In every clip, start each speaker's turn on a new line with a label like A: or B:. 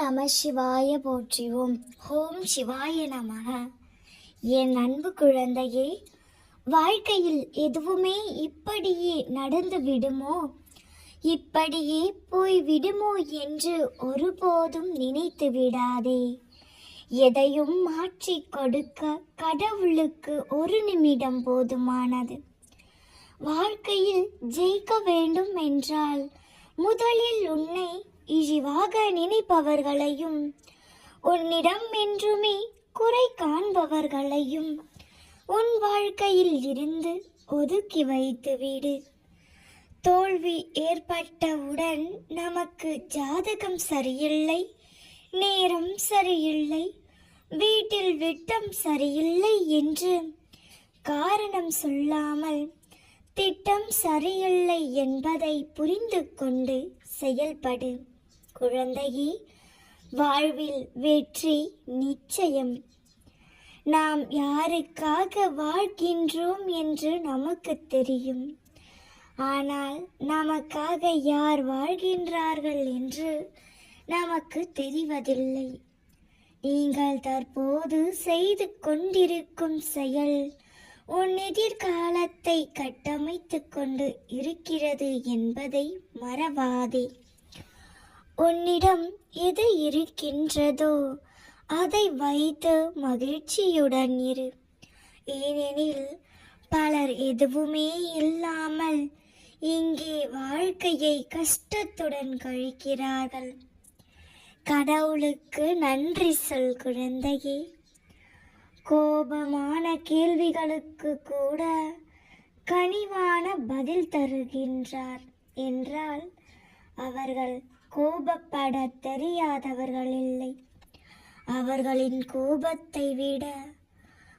A: நம சிவாய போற்றிவோம். ஓம் சிவாய நமக என் அன்பு குழந்தையே வாழ்க்கையில் எதுவுமே இப்படியே நடந்து விடுமோ? இப்படியே போய் விடுமோ என்று ஒருபோதும் நினைத்து விடாதே. எதையும் மாற்றி கொடுக்க கடவுளுக்கு ஒரு நிமிடம் போதுமானது. வாழ்க்கையில் ஜெயிக்க வேண்டும் என்றால் முதலில் உன்னை இழிவாக நினைப்பவர்களையும் உன்னிடம் என்றுமே குறை காண்பவர்களையும் உன் வாழ்க்கையில் இருந்து ஒதுக்கி வைத்து விடு. தோல்வி ஏற்பட்டவுடன் நமக்கு ஜாதகம் சரியில்லை நேரம் சரியில்லை வீட்டில் விட்டம் சரியில்லை என்று காரணம் சொல்லாமல் திட்டம் சரியில்லை என்பதை புரிந்து கொண்டு செயல்படு. குழந்தையே வாழ்வில் வெற்றி நிச்சயம். நாம் யாருக்காக வாழ்கின்றோம் என்று நமக்கு தெரியும். ஆனால் நமக்காக யார் வாழ்கின்றார்கள் என்று நமக்கு தெரிவதில்லை. நீங்கள் தற்போது செய்து கொண்டிருக்கும் செயல் உன் எதிர்காலத்தை கட்டமைத்து கொண்டு இருக்கிறது என்பதை மறவாதே. உன்னிடம் எது இருக்கின்றதோ அதை வைத்து மகிழ்ச்சியுடன் இரு. ஏனெனில் பலர் எதுவுமே இல்லாமல் இங்கே வாழ்க்கையை கஷ்டத்துடன் கழிக்கிறார்கள். கடவுளுக்கு நன்றி சொல் குழந்தையே. கோபமான கேள்விகளுக்கு கூட கனிவான பதில் தருகின்றார் என்றால் அவர்கள் கோபப்பட தெரியாதவர்கள் இல்லை. அவர்களின் கோபத்தை விட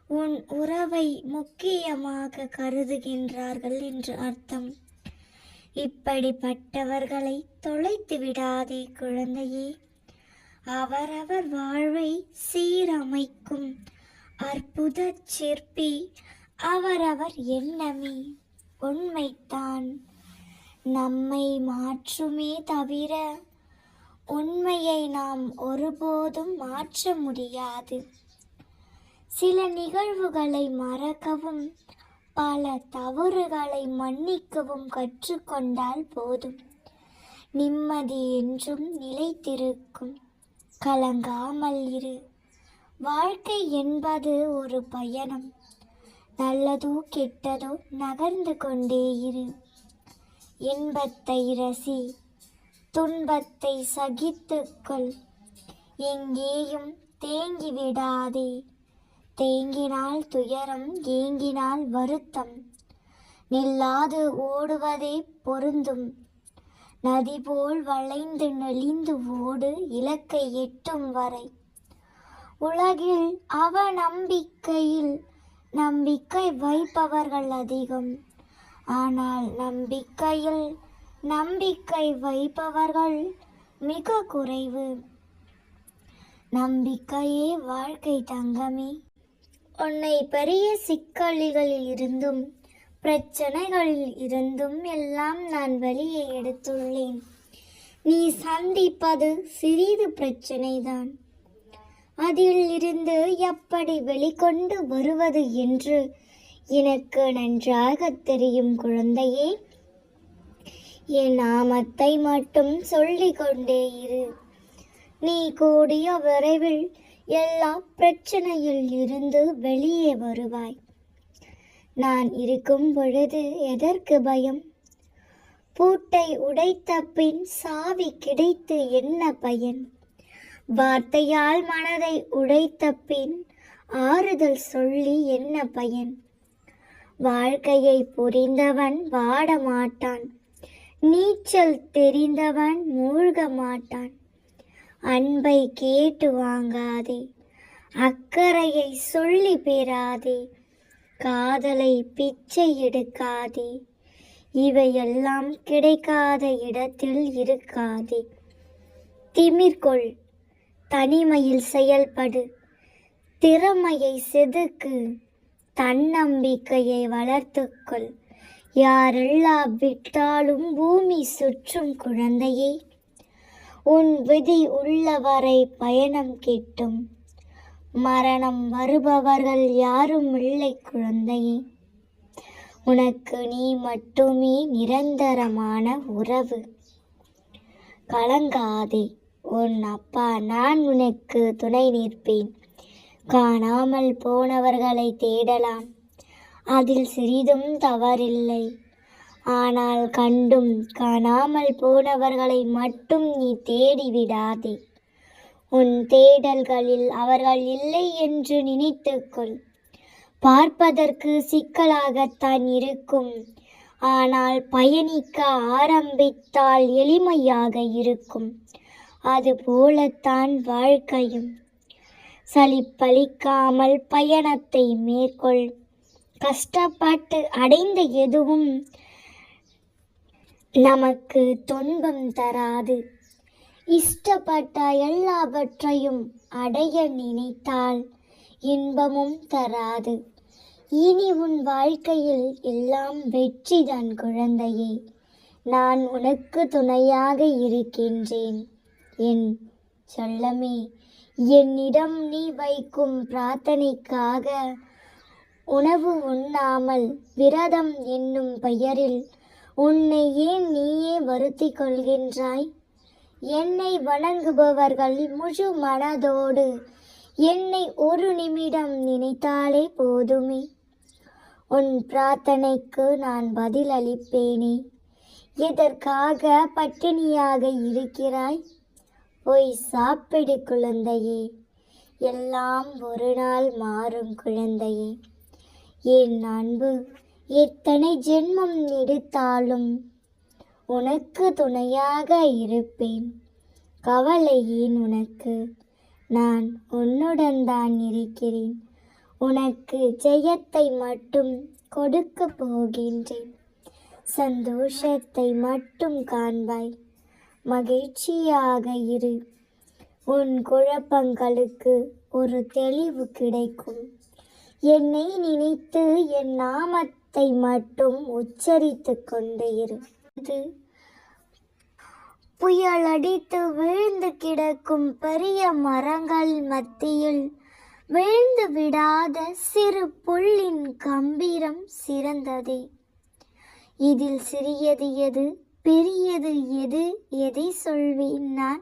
A: உன் உறவை முக்கியமாக கருதுகின்றார்கள் என்று அர்த்தம். இப்படிப்பட்டவர்களை தொலைத்து விடாதே குழந்தையே. அவரவர் வாழ்வை சீரமைக்கும் அற்புத சிற்பி அவரவர் எண்ணமே. உண்மைத்தான் நம்மை மாற்றுமே தவிர உண்மையை நாம் ஒருபோதும் மாற்ற முடியாது. சில நிகழ்வுகளை மறக்கவும் பல தவறுகளை மன்னிக்கவும் கற்றுக்கொண்டால் போதும். நிம்மதி என்றும் நிலைத்திருக்கும். கலங்காமல் இரு. வாழ்க்கை என்பது ஒரு பயணம். நல்லதோ கெட்டதோ நகர்ந்து கொண்டே இரு. இன்பத்தை ரசி துன்பத்தை சகித்துக்கொள். எங்கேயும் தேங்கி விடாதே. தேங்கினால் துயரம் ஏங்கினால் வருத்தம். நில்லாது ஓடுவதே பொருந்தும். நதி போல் வளைந்து நெளிந்து ஓடு இலக்கை எட்டும் வரை. உலகில் அவ நம்பிக்கையில் நம்பிக்கை வைப்பவர்கள் அதிகம். ஆனால் நம்பிக்கையில் நம்பிக்கை வைப்பவர்கள் மிக குறைவு. நம்பிக்கையே வாழ்க்கை தங்கமே. உன்னை பெரிய சிக்கல்களில் இருந்தும் பிரச்சனைகளில் இருந்தும் எல்லாம் நான் வெளியே எடுத்துள்ளேன். நீ சந்திப்பது சிறிது பிரச்சனைதான். அதில் இருந்து எப்படி வெளிக்கொண்டு வருவது என்று எனக்கு நன்றாக தெரியும் குழந்தையே. என் நாமத்தை மட்டும் சொல்லிக் கொண்டே இரு. நீ கூடிய விரைவில் எல்லா பிரச்சனையில் இருந்து வெளியே வருவாய். நான் இருக்கும் பொழுது எதற்கு பயம்? பூட்டை உடைத்த பின் சாவி கிடைத்து என்ன பயன்? வார்த்தையால் மனதை உடைத்த பின் ஆறுதல் சொல்லி என்ன பயன்? வாழ்க்கையை புரிந்தவன் வாட மாட்டான் நீச்சல் தெரிந்தவன் மூழ்க மாட்டான் அன்பை கேட்டு வாங்காதே அக்கறையை சொல்லி பெறாதே காதலை பிச்சை எடுக்காதே இவையெல்லாம் கிடைக்காத இடத்தில் இருக்காதே. திமிர்கொள் தனிமையில் செயல்படு திறமையை செதுக்கு. தன்னம்பிக்கையை வளர்த்துக்கொள். யாரெல்லாம் விட்டாலும் பூமி சுற்றும் குழந்தையே. உன் விதி உள்ளவரை பயணம் கிட்டும். மரணம் வருபவர்கள் யாரும் இல்லை குழந்தையே. உனக்கு நீ மட்டுமே நிரந்தரமான உறவு. கலங்காதே. உன் அப்பா நான் உனக்கு துணை நிற்பேன். காணாமல் போனவர்களை தேடலாம். அதில் சிறிதும் தவறில்லை. ஆனால் கண்டும் காணாமல் போனவர்களை மட்டும் நீ தேடி விடாதே. உன் தேடல்களில் அவர்கள் இல்லை என்று நினைத்துக்கொள். பார்ப்பதற்கு சிக்கலாகத்தான் இருக்கும். ஆனால் பயணிக்க ஆரம்பித்தால் எளிமையாக இருக்கும். அதுபோலத்தான் வாழ்க்கையும். சலிப்பளிக்காமல் பயணத்தை மேற்கொள். கஷ்டப்பட்டு அடைந்த எதுவும் நமக்கு துன்பம் தராது. இஷ்டப்பட்ட எல்லாவற்றையும் அடைய நினைத்தால் இன்பமும் தராது. இனி உன் வாழ்க்கையில் எல்லாம் வெற்றிதான் குழந்தையே. நான் உனக்கு துணையாக இருக்கின்றேன். என் சொல்லமே என்னிடம் நீ வைக்கும் பிரார்த்தனைக்காக உணவு உண்ணாமல் விரதம் என்னும் பெயரில் உன்னை ஏன் நீயே வருத்திக் கொள்கின்றாய்? என்னை வணங்குபவர்கள் முழு மனதோடு என்னை ஒரு நிமிடம் நினைத்தாலே போதுமே. உன் பிரார்த்தனைக்கு நான் பதில் அளிப்பேனே எதற்காக பட்டினியாக இருக்கிறாய்? போய் சாப்பிடு குழந்தையே. எல்லாம் ஒரு நாள் மாறும் குழந்தையே. என் அன்பு எத்தனை ஜென்மம் எடுத்தாலும் உனக்கு துணையாக இருப்பேன். கவலை ஏன் உனக்கு? நான் உன்னுடன் தான் இருக்கிறேன். உனக்கு ஜெயத்தை மட்டும் கொடுக்க போகின்றேன். சந்தோஷத்தை மட்டும் காண்பாய். மகிழ்ச்சியாக இரு. உன் குழப்பங்களுக்கு ஒரு தெளிவு கிடைக்கும். என்னை நினைத்து என் நாமத்தை மட்டும் உச்சரித்து கொண்டு இரு. இது புயல் அடித்து விழுந்து கிடக்கும் பெரிய மரங்கள் மத்தியில் விழுந்து விடாத சிறு புல்லின் கம்பீரம் சிறந்ததே. இதில் சிறியது எது? பெரியது எது? எதை சொல்வேன் நான்?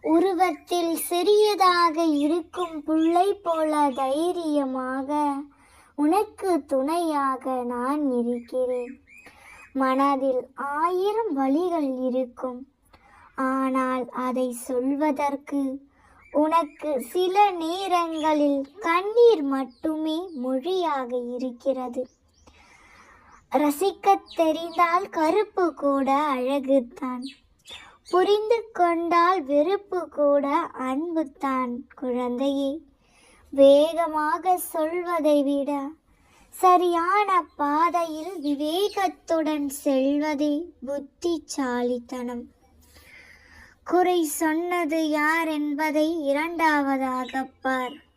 A: உருவத்தில் சிறியதாக இருக்கும் புள்ளை போல தைரியமாக உனக்கு துணையாக நான் இருக்கிறேன். மனதில் ஆயிரம் வழிகள் இருக்கும். ஆனால் அதை சொல்வதற்கு உனக்கு சில நேரங்களில் கண்ணீர் மட்டுமே மொழியாக இருக்கிறது. ரசிக்கத் தெரிந்தால் கருப்பு கூட அழகுத்தான். புரிந்து கொண்டால் வெறுப்பு கூட அன்புத்தான் குழந்தையே. வேகமாக சொல்வதை விட சரியான பாதையில் விவேகத்துடன் செல்வதே புத்திசாலித்தனம். குறை சொன்னது யார் என்பதை இரண்டாவதாக பார்.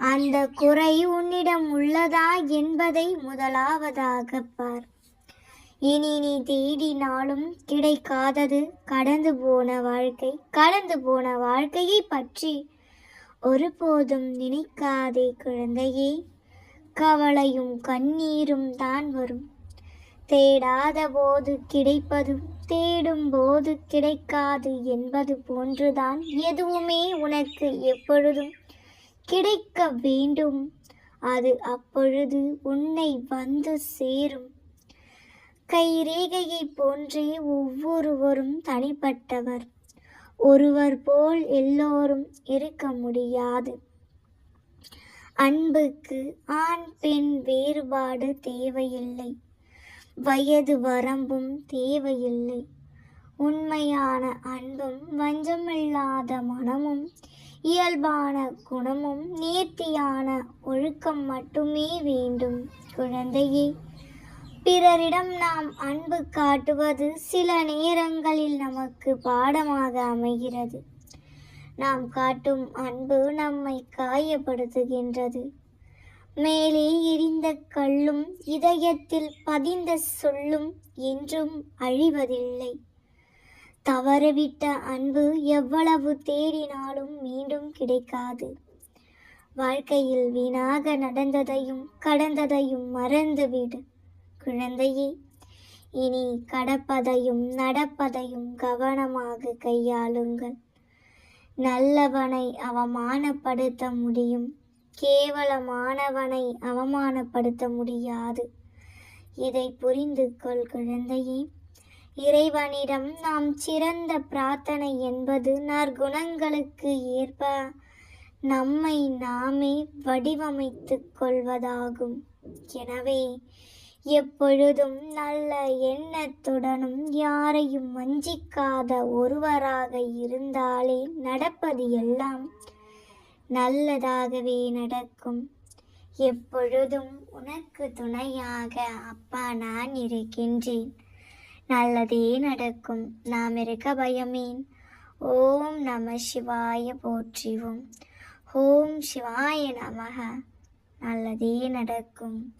A: அந்த குறை உன்னிடம் உள்ளதா என்பதை முதலாவதாக பார். இனி நீ தேடினாலும் கிடைக்காதது கடந்து போன வாழ்க்கை. கடந்து போன வாழ்க்கையை பற்றி ஒருபோதும் நினைக்காதே குழந்தையே. கவலையும் கண்ணீரும் தான் வரும். தேடாத போது கிடைப்பதும் தேடும் போது கிடைக்காது என்பது போன்றுதான் எதுவுமே உனக்கு எப்பொழுதும் கிடைக்க வேண்டும். அது அப்பொழுது உன்னை வந்து சேரும். கைரேகையை போன்றே ஒவ்வொருவரும் தனிப்பட்டவர். ஒருவர் போல் எல்லோரும் இருக்க முடியாது. அன்புக்கு ஆண் பெண் வேறுபாடு தேவையில்லை. வயது வரம்பும் தேவையில்லை. உண்மையான அன்பும் வஞ்சமில்லாத மனமும் இயல்பான குணமும் நேர்த்தியான ஒழுக்கம் மட்டுமே வேண்டும். குழந்தையே பிறரிடம் நாம் அன்பு காட்டுவது சில நேரங்களில் நமக்கு பாடமாக அமைகிறது. நாம் காட்டும் அன்பு நம்மை காயப்படுத்துகின்றது. மேலே எரிந்த கல்லும் இதயத்தில் பதிந்த சொல்லும் என்றும் அழிவதில்லை. தவறவிட்ட அன்பு எவ்வளவு தேடினாலும் மீண்டும் கிடைக்காது. வாழ்க்கையில் வீணாக நடந்ததையும் கடந்ததையும் மறந்துவிடு குழந்தையே. இனி கடப்பதையும் நடப்பதையும் கவனமாக கையாளுங்கள். நல்லவனை அவமானப்படுத்த முடியும். கேவலமானவனை அவமானப்படுத்த முடியாது. இதை புரிந்து கொள் குழந்தையே. இறைவனிடம் நாம் சிறந்த பிரார்த்தனை என்பது நற்குணங்களுக்கு ஏற்ப நம்மை நாமே வடிவமைத்து கொள்வதாகும். எனவே எப்பொழுதும் நல்ல எண்ணத்துடனும் யாரையும் வஞ்சிக்காத ஒருவராக இருந்தாலே நடப்பது எல்லாம் நல்லதாகவே நடக்கும். எப்பொழுதும் உனக்கு துணையாக அப்பா நான் இருக்கின்றேன். நல்லதே நடக்கும். நாம் இருக்க பயமேன். ஓம் நம சிவாய போற்றிவோம். ஓம் சிவாய நமக. நல்லதே நடக்கும்.